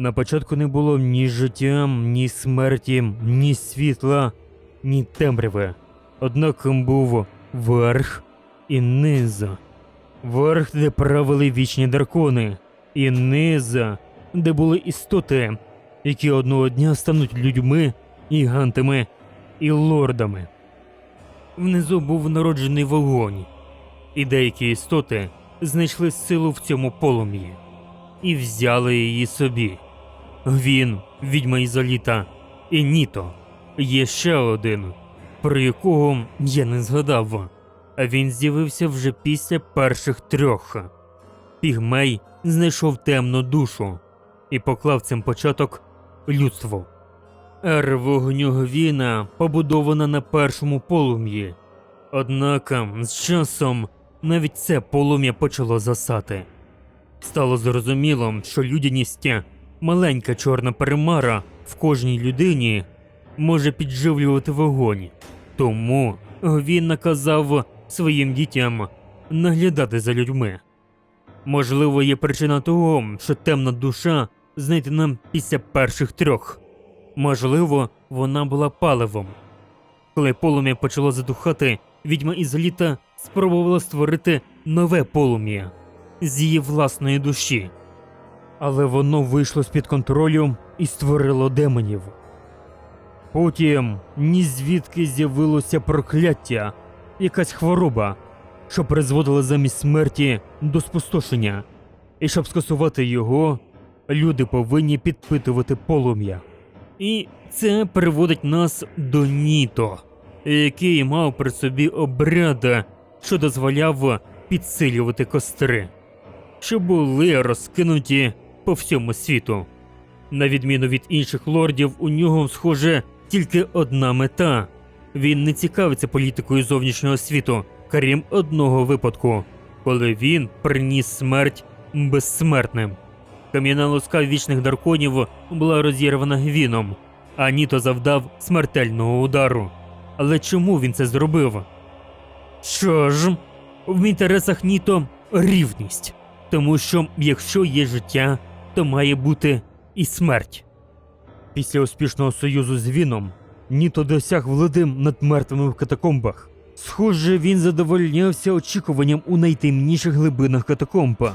На початку не було ні життя, ні смерті, ні світла, ні темряви. Однак був верх і низ. Верх, де правили вічні дракони, і низ, де були істоти, які одного дня стануть людьми, гігантами і лордами. Внизу був народжений вогонь, і деякі істоти знайшли силу в цьому полум'ї і взяли її собі. Він, відьма Ізоліта, і Ніто. Є ще один, про якого я не згадав. А він з'явився вже після перших трьох. Пігмей знайшов темну душу і поклав цим початок людству. Ера вогню Гвіна побудована на першому полум'ї. Однак з часом навіть це полум'я почало засати. Стало зрозуміло, що людяність, маленька чорна перемара в кожній людині може підживлювати вогонь. Тому він наказав своїм дітям наглядати за людьми. Можливо, є причина того, що темна душа знайдена після перших трьох. Можливо, вона була паливом. Коли полум'я почало задухати, відьма із літа спробувала створити нове полум'я з її власної душі. Але воно вийшло з-під контролю і створило демонів. Потім ні звідки з'явилося прокляття, якась хвороба, що призводила замість смерті до спустошення. І щоб скасувати його, люди повинні підпитувати полум'я. І це приводить нас до Ніто, який мав при собі обряд, що дозволяв підсилювати костри, що були розкинуті по всьому світу. На відміну від інших лордів, у нього, схоже, тільки одна мета. Він не цікавиться політикою зовнішнього світу, крім одного випадку, коли він приніс смерть безсмертним. Кам'яна луска вічних драконів була розірвана гвіном, а Ніто завдав смертельного удару. Але чому він це зробив? Що ж, в інтересах Ніто рівність, тому що якщо є життя, то має бути і смерть. Після успішного союзу з Віном Ніто досяг влади над мертвими в катакомбах. Схоже, він задовольнявся очікуванням у найтемніших глибинах катакомба,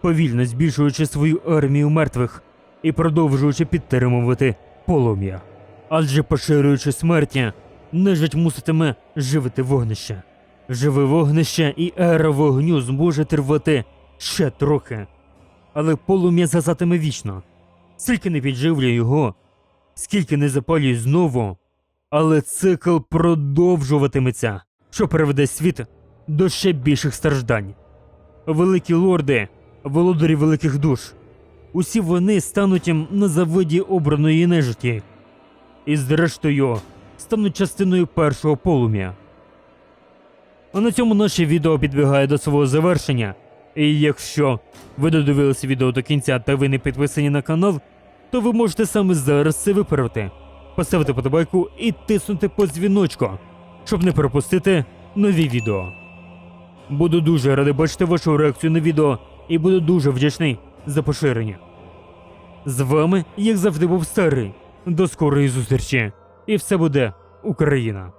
повільно збільшуючи свою армію мертвих і продовжуючи підтримувати полум'я. Адже поширюючи смерті, нежить муситиме живити вогнище. Живе вогнище і ера вогню зможе тривати ще трохи. Але полум'я згасатиме вічно. Скільки не підживлює його, скільки не запалює знову, але цикл продовжуватиметься, що приведе світ до ще більших страждань. Великі лорди, володарі великих душ, усі вони стануть на завиді обраної нежиті, і зрештою стануть частиною першого полум'я. А на цьому наше відео підбігає до свого завершення. І якщо ви додивилися відео до кінця та ви не підписані на канал, то ви можете саме зараз це виправити. Поставити подобайку і тиснути по дзвіночку, щоб не пропустити нові відео. Буду дуже радий бачити вашу реакцію на відео і буду дуже вдячний за поширення. З вами, як завжди, був старий. До скорої зустрічі, і все буде Україна!